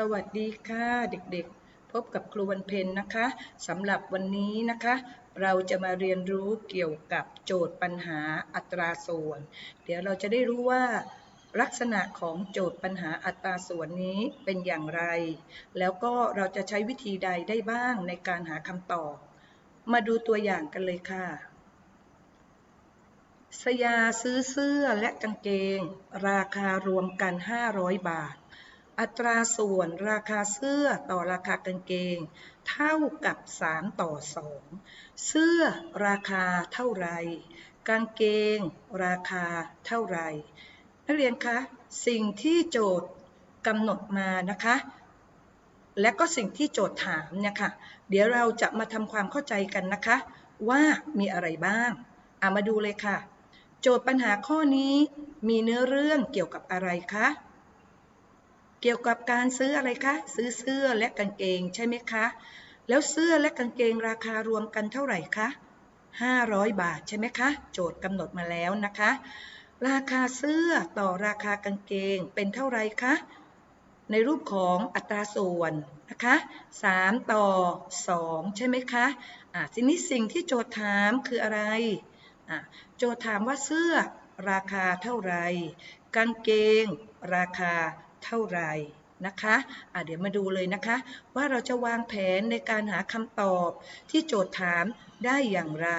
สวัสดีค่ะเด็กๆ พบกับครูวันเพ็ญนะคะสำหรับวันนี้นะคะ เราจะมาเรียนรู้เกี่ยวกับโจทย์ปัญหาอัตราส่วน เดี๋ยวเราจะได้รู้ว่า ลักษณะของโจทย์ปัญหาอัตราส่วนนี้เป็นอย่างไร แล้วก็เราจะใช้วิธีใดได้บ้างในการหาคำตอบ มาดูตัวอย่างกันเลยค่ะ สยาซื้อเสื้อและกางเกง ราคารวมกัน 500 บาท อัตราส่วนราคาเสื้อต่อราคากางเกง เท่ากับ 3 ต่อ 2 เสื้อราคาเท่าไรกางเกง ราคาเท่าไรนักเรียนคะสิ่งที่โจทย์กำหนดมานะคะ และก็สิ่งที่โจทย์ถามเนี่ยค่ะ เดี๋ยวเราจะมาทำความเข้าใจกันนะคะ ว่ามีอะไรบ้างอามาดูเลยค่ะ โจทย์ปัญหาข้อนี้มีเนื้อเรื่องเกี่ยวกับอะไรคะ เกี่ยวกับการซื้ออะไรคะ ซื้อเสื้อและกางเกงใช่ไหมคะ แล้วเสื้อและกางเกงราคารวมกันเท่าไหร่คะ500 บาทใช่ไหมคะ โจทย์กำหนดมาแล้วนะคะ ราคาเสื้อต่อราคากางเกงเป็นเท่าไหร่คะ ในรูปของอัตราส่วนนะคะ3ต่อ 2 ใช่ไหมคะอ่าทีนี้สิ่งที่โจทย์ถามคืออะไรอ่าโจทย์ถามว่าเสื้อราคาเท่าไหร่กางเกงราคา เท่าไหร่นะคะอ่าเดี๋ยวมาดูเลยนะคะ ว่าเราจะวางแผนในการหาคำตอบที่โจทย์ถามได้อย่างไร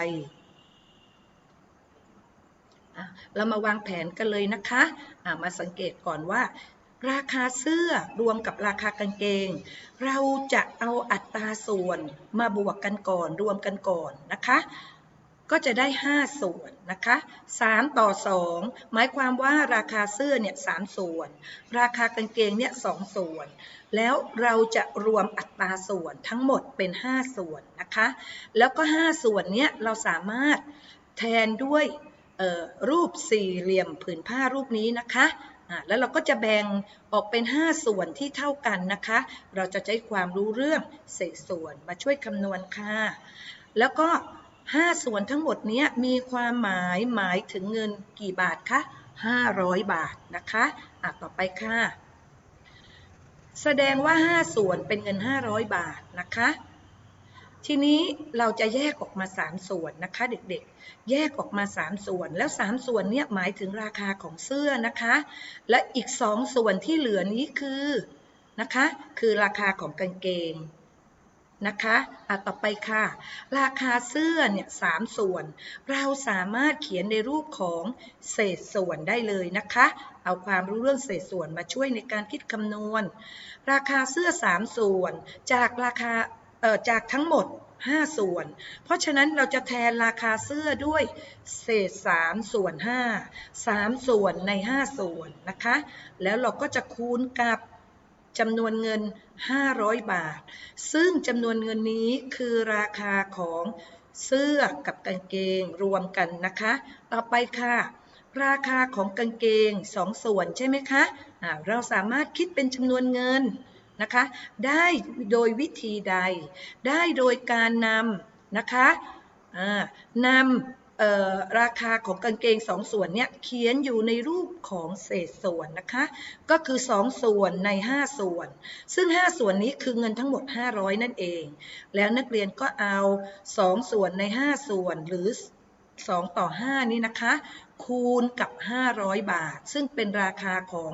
เรามาวางแผนกันเลยนะคะะมาสังเกตก่อนว่า ราคาเสื้อรวมกับราคากางเกง เราจะเอาอัตราส่วนมาบวกกันก่อนรวมกันก่อนนะคะ ก็จะได้ 5 ส่วนนะคะ3ต่อ 2 หมายความว่าราคาเสื้อเนี่ยสส่วน ราคากางเกงเนี่ยสส่วน แล้วเราจะรวมอัตราส่วนทั้งหมดเป็น 5 ส่วนนะคะ แล้วก็ 5 ส่วนเนี้ยเราสามารถแทนด้วยรูปสี่เหลี่ยมผืนผ้ารูปนี้นะคะแล้วเราก็จะแบ่งออกเป็น 5 ส่วนที่เท่ากันนะคะ เราจะใช้ความรู้เรื่องเศษส่วนมาช่วยคำนวณค่ะ แล้วก็ 5 ส่วนทั้งหมดนี้มีความหมายหมายถึงเงินกี่บาทคะ500 บาทนะคะอะต่อไปค่ะ แสดงว่า 5 ส่วนเป็นเงิน 500 บาทนะคะ ทีนี้เราจะแยกออกมา 3 ส่วนนะคะ เด็กๆ แยกออกมา 3 ส่วน แล้ว 3 ส่วนเนี้หมายถึงราคาของเสื้อนะคะ และอีก 2 ส่วนที่เหลือนี้คือนะคะ คือราคาของกางเกง นะคะอะต่อไปค่ะ ราคาเสื้อเนี่ยสส่วน เราสามารถเขียนในรูปของเศษส่วนได้เลยนะคะ เอาความรู้เรื่องเศษส่วนมาช่วยในการคิดคำนวณ ราคาเสื้อ3ส่วน จากราคาเอ่อจากทั้งหมด 5 ส่วน เพราะฉะนั้นเราจะแทนราคาเสื้อด้วยเศษ 3 ส่วน 5 3 ส่วนใน 5 ส่วนนะคะ แล้วเราก็จะคูณกับ จำนวนเงิน 500 บาท ซึ่งจำนวนเงินนี้คือราคาของเสื้อกับกางเกงรวมกันนะคะ ต่อไปค่ะ ราคาของกางเกง 2ส่วนใช่ไหมคะะเราสามารถคิดเป็นจำนวนเงินนะคะ ได้โดยวิธีใด ได้โดยการนำนะคะนำ ราคาของกางเกงสองส่วนเนี่ยเขียนอยู่ในรูปของเศษส่วนนะคะ ก็คือ 2 ส่วนใน 5 ส่วน ซึ่ง 5 ส่วนนี้คือเงินทั้งหมด 500 นั่นเอง แล้วนักเรียนก็เอา 2 ส่วนใน 5 ส่วนหรือ 2 ต่อ 5 นี้นะคะ คูณกับ 500 บาท ซึ่งเป็นราคาของ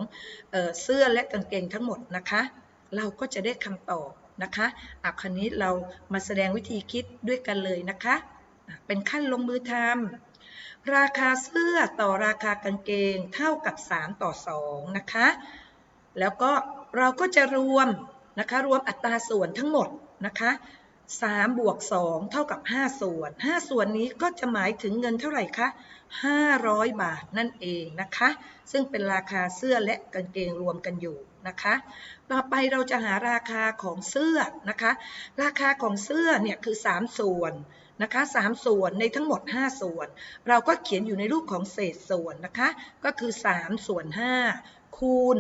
เออเสื้อและกางเกงทั้งหมดนะคะ เราก็จะได้คำตอบนะคะอะคราวนี้เรามาแสดงวิธีคิดด้วยกันเลยนะคะ เป็นขั้นลงมือทำราคาเสื้อต่อราคากางเกงเท่ากับ 3 ต่อ 2 นะคะ แล้วก็เราก็จะรวมนะคะรวมอัตราส่วนทั้งหมดนะคะ3บวก2เท่ากับ 5 ส่วน 5 ส่วนนี้ก็จะหมายถึงเงินเท่าไหร่คะ 500 บาทนั่นเองนะคะ ซึ่งเป็นราคาเสื้อและกางเกงรวมกันอยู่นะคะ ต่อไปเราจะหาราคาของเสื้อนะคะ ราคาของเสื้อเนี่ยคือ 3 ส่วน นะคะ3ส่วนในทั้งหมด 5 ส่วน เราก็เขียนอยู่ในรูปของเศษส่วนนะคะ ก็คือ 3 ส่วน 5 คูณ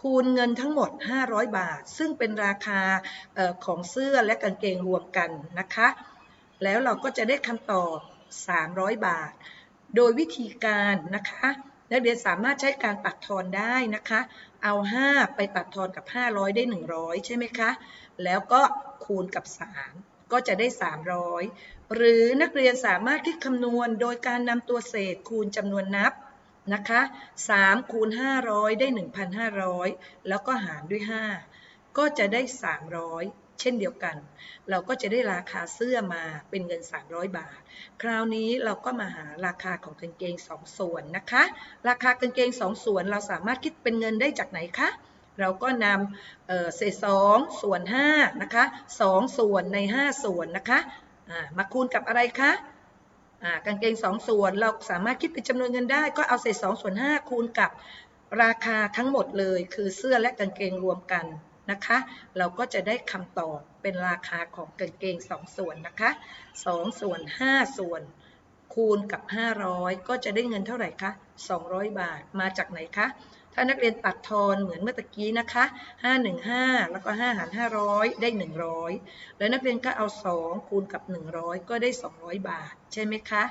คูณเงินทั้งหมด 500 บาท ซึ่งเป็นราคาออของเสื้อและกางเกงรวมกันนะคะ แล้วเราก็จะได้คำตอบ 300 บาท โดยวิธีการนะคะนักเรียนสามารถใช้การตัดทอนได้นะคะ เอา 5 ไปตัดทอนกับ 500 ได้ 100 ใช่ไหมคะ แล้วก็คูณกับ 3 ก็จะได้ 300 หรือนักเรียนสามารถคิดคำนวณโดยการนำตัวเศษคูณจำนวนนับนะคะ3คูณ500 ได้ 1,500 แล้วก็หารด้วย 5 ก็จะได้ 300 เช่นเดียวกัน เราก็จะได้ราคาเสื้อมาเป็นเงิน 300 บาท คราวนี้เราก็มาหาราคาของกางเกง 2 ส่วนนะคะ ราคากางเกง 2 ส่วนเราสามารถคิดเป็นเงินได้จากไหนคะ เราก็นำเอ่อเศษ2ส่วน5นะคะ2ส่วนใน 5 ส่วนนะคะามาคูณกับอะไรคะกางเกง 2 ส่วนเราสามารถคิดเป็นจำนวนเงินได้ ก็เอาเศษ2ส่วน 5 คูณกับราคาทั้งหมดเลย คือเสื้อและกางเกงรวมกันนะคะ เราก็จะได้คำตอบเป็นราคาของกางเกง 2 ส่วนนะคะ2ส่วน 5 ส่วน คูณกับ 500 ก็จะได้เงินเท่าไหร่คะ200 บาทมาจากไหนคะ ถ้านักเรียนตัดทอนเหมือนเมื่อตะกี้นะคะ 515 แล้วก็ 5 หาร 500 ได้ 100 แล้วนักเรียนก็เอา 2 คูณกับ 100 ก็ได้ 200 บาท ใช่ไหมคะ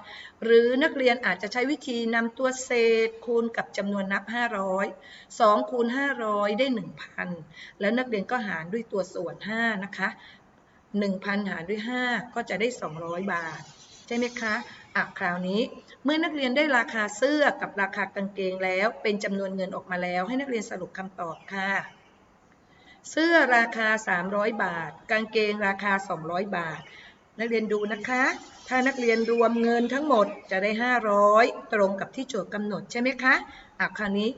หรือนักเรียนอาจจะใช้วิธีนำตัวเศษคูณกับจำนวนนับ 500 2 คูณ 500 ได้ 1,000 แล้วนักเรียนก็หารด้วยตัวส่วน 5 นะคะ 1,000 หารด้วย 5 ก็จะได้ 200 บาท ใช่ไหมคะ อะคราวนี้เมื่อนักเรียนได้ราคาเสื้อกับราคากางเกงแล้ว เป็นจำนวนเงินออกมาแล้ว ให้นักเรียนสรุปคำตอบค่ะ เสื้อราคา 300 บาท กางเกงราคา 200 บาท นักเรียนดูนะคะ ถ้านักเรียนรวมเงินทั้งหมดจะได้ 500 ตรงกับที่โจทย์กำหนดใช่ไหมคะอะคราวนี้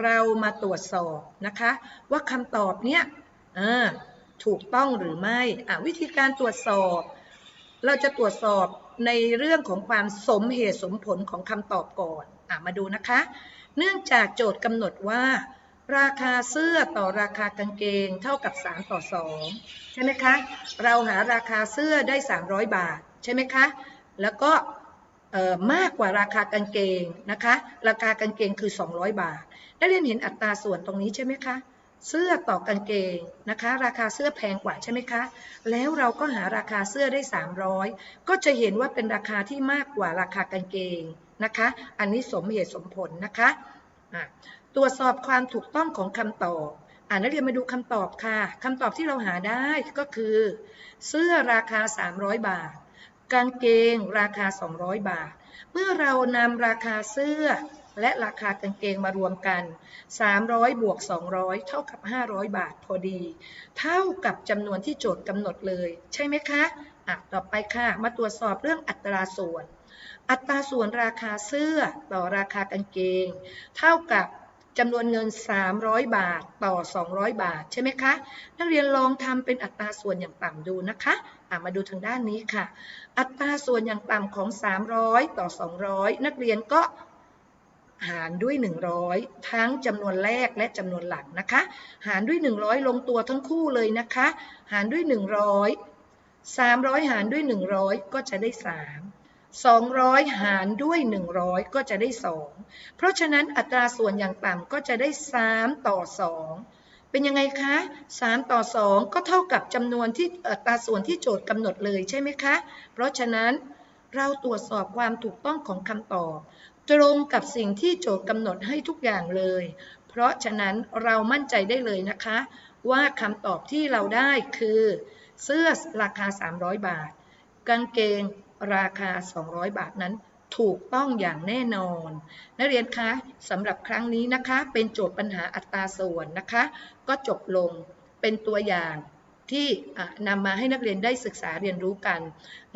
เรามาตรวจสอบนะคะ ว่าคำตอบเนี้ยถูกต้องหรือไม่อะวิธีการตรวจสอบ เราจะตรวจสอบ ในเรื่องของความสมเหตุสมผลของคำตอบก่อนอมาดูนะคะ เนื่องจากโจทย์กำหนดว่า ราคาเสื้อต่อราคากางเกงเท่ากับ 3 ต่อ 2 ใช่ไหมคะ เราหาราคาเสื้อได้ 300 บาท ใช่ไหมคะ แล้วก็มากกว่าราคากางเกงนะคะ ราคากางเกงคือ 200 บาท ได้เรียนเห็นอัตราส่วนตรงนี้ใช่ไหมคะ เสื้อต่อกางเกงนะคะ ราคาเสื้อแพงกว่าใช่ไหมคะ แล้วเราก็หาราคาเสื้อได้ 300 ก็จะเห็นว่าเป็นราคาที่มากกว่าราคากางเกงนะคะ อันนี้สมเหตุสมผลนะคะะตรวจสอบความถูกต้องของคำตอบอ่านักเรียนมาดูคำตอบค่ะคำตอบที่เราหาได้ก็คือ เสื้อราคา 300 บาท กางเกงราคา 200 บาท เมื่อเรานำราคาเสื้อ และราคากางเกงมารวมกัน 300 บวก 200 เท่ากับ 500 บาทพอดี เท่ากับจำนวนที่โจทย์กำหนดเลย ใช่ไหมคะอะต่อไปค่ะ มาตรวจสอบเรื่องอัตราส่วน อัตราส่วนราคาเสื้อต่อราคากางเกง เท่ากับจำนวนเงิน 300 บาทต่อ 200 บาท ใช่ไหมคะ นักเรียนลองทำเป็นอัตราส่วนอย่างต่ำดูนะคะะมาดูทางด้านนี้ค่ะ อัตราส่วนอย่างต่ำของ 300 ต่อ 200 นักเรียนก็ หารด้วย 100 ทั้งจำนวนแรกและจำนวนหลังนะคะ หารด้วย 100 ลงตัวทั้งคู่เลยนะคะ หารด้วย 100 300 หารด้วย 100 ก็จะได้ 3 200 หารด้วย 100 ก็จะได้ 2 เพราะฉะนั้นอัตราส่วนอย่างต่ำก็จะได้ 3 ต่อ 2 เป็นยังไงคะ 3 ต่อ 2 ก็เท่ากับจำนวนที่อัตราส่วนที่โจทย์กำหนดเลยใช่ไหมคะ เพราะฉะนั้นเราตรวจสอบความถูกต้องของคำตอบ ตรงกับสิ่งที่โจทย์กำหนดให้ทุกอย่างเลย เพราะฉะนั้นเรามั่นใจได้เลยนะคะ ว่าคำตอบที่เราได้คือ เสื้อราคา 300 บาท กางเกงราคา 200 บาทนั้นถูกต้องอย่างแน่นอน นักเรียนคะสำหรับครั้งนี้นะคะ เป็นโจทย์ปัญหาอัตราส่วนนะคะ ก็จบลงเป็นตัวอย่าง ที่นำมาให้นักเรียนได้ศึกษาเรียนรู้กัน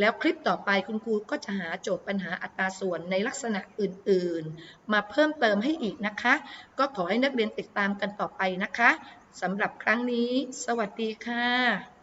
แล้วคลิปต่อไปคุณครูก็จะหาโจทย์ปัญหาอัตราส่วนในลักษณะอื่นๆ มาเพิ่มเติมให้อีกนะคะ ก็ขอให้นักเรียนติดตามกันต่อไปนะคะสำหรับครั้งนี้ สวัสดีค่ะ